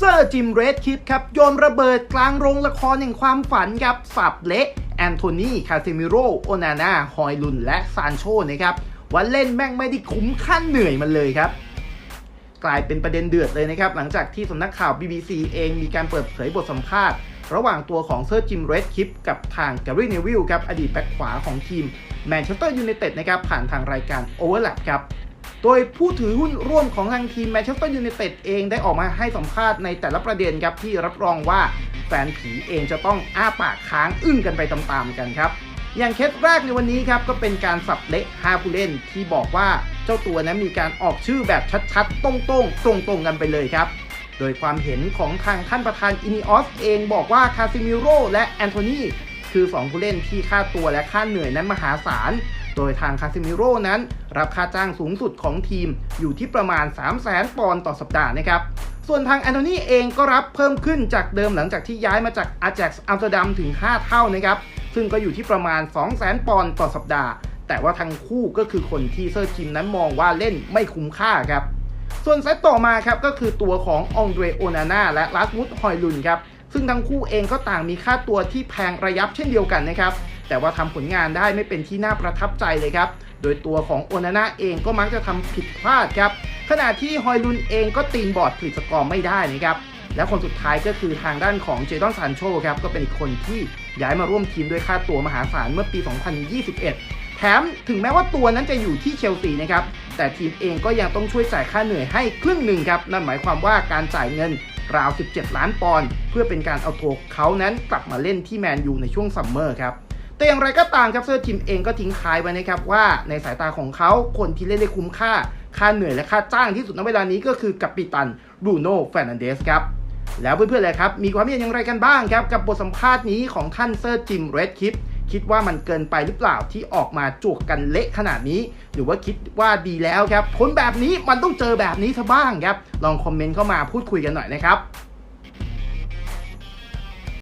เซอร์จิมเรดคิปครับโยนระเบิดกลางโรงละครแห่งความฝันครับสับเละแอนโทนีคาเซมิโรโอนาน่าฮอยลุนและซานโชนะครับว่าเล่นแม่งไม่ได้คุ้มขั้นเหนื่อยมันเลยครับกลายเป็นประเด็นเดือดเลยนะครับ หลังจากที่สำนักข่าว BBC เองมีการเปิดเผยบทสัมภาษณ์ ระหว่างตัวของเซอร์จิมเรดคิปกับทางแกรี่เนวิลครับอดีตแบ็คขวาของทีมแมนเชสเตอร์ยูไนเต็ดนะครับผ่านทางรายการ Overlap ครับ โดยผู้ถือหุ้นร่วมของทางทีมแมนเชสเตอร์ยูไนเต็ดเองได้ออกมาให้สัมภาษณ์ในแต่ละประเด็นครับที่รับรองว่าแฟนผีเองจะต้องอ้าปากค้างอึ้งกันไปตามๆกันครับอย่างเคสแรกในวันนี้ครับก็เป็นการสับเละฮาผู้เล่นที่บอกว่าเจ้าตัวนั้นมีการออกชื่อแบบชัดๆตรงๆ ตรงๆกันไปเลยครับ โดยความเห็นของทางท่านประธานอินิออสเองบอกว่าคาซิมิโรและแอนโทนีคือ 2 ผู้เล่นที่ค่าตัวและค่าเหนื่อยนั้นมหาศาล โดยทางคาซิมิโร่นั้น รับค่าจ้างสูงสุดของทีมอยู่ที่ประมาณ 3 0 0แสนปอนด์ต่อสัปดาห์นะครับ ส่วนทางแอนโทนีเองก็รับเพิ่มขึ้นจากเดิมหลังจากที่ย้ายมาจากอาแจ็กซ์อัมสเตอร์ดัมถึง 5 เท่านะครับ ซึ่งก็อยู่ที่ประมาณ 2 0 0แสนปอนด์ต่อสัปดาห์ แต่ว่าทั้งคู่ก็คือคนที่เซอร์จิมนั้นมองว่าเล่นไม่คุ้มค่าครับ ส่วนเซตต่อมาครับก็คือตัวขององเดรโอนาน่าและลาสมุดฮอยลุนครับซึ่งทั้งคู่เองก็ต่างมีค่าตัวที่แพงระยับเช่นเดียวกันนะครับ แต่ว่าทำผลงานได้ไม่เป็นที่น่าประทับใจเลยครับ โดยตัวของโอนาน่าเองก็มักจะทำผิดพลาดครับ ขณะที่ฮอยลุนเองก็ตีนบอร์ดผลิตสกอร์ไม่ได้นะครับ และคนสุดท้ายก็คือทางด้านของเจดอนซานโชครับ ก็เป็นอีกคนที่ย้ายมาร่วมทีมด้วยค่าตัวมหาศาลเมื่อปี 2021 แถมถึงแม้ว่าตัวนั้นจะอยู่ที่เชลซีนะครับ แต่ทีมเองก็ยังต้องช่วยจ่ายค่าเหนื่อยให้ครึ่งหนึ่งครับ นั่นหมายความว่าการจ่ายเงินราว 17 ล้านปอนด์เพื่อเป็นการเอาตัวเขานั้นกลับมาเล่นที่แมนยูในช่วงซัมเมอร์ครับ แต่อย่างไรก็ตามครับเซอร์จิมเองก็ทิ้งท้ายไว้นะครับว่าในสายตาของเขาคนที่เล่นได้คุ้มค่า ค่าเหนื่อยและค่าจ้างที่สุดในเวลานี้ก็คือกัปตันบรูโน่แฟรนันเดสครับแล้วเพื่อนๆเลยครับ มีความเห็นอย่างไรกันบ้างครับ กับบทสัมภาษณ์นี้ของท่านเซอร์จิมเรดคิปคิดว่ามันเกินไปหรือเปล่าที่ออกมาจวกกันเละขนาดนี้ หรือว่าคิดว่าดีแล้วครับผลแบบนี้มันต้องเจอแบบนี้ซะบ้างครับ ลองคอมเมนต์เข้ามาพูดคุยกันหน่อยนะครับ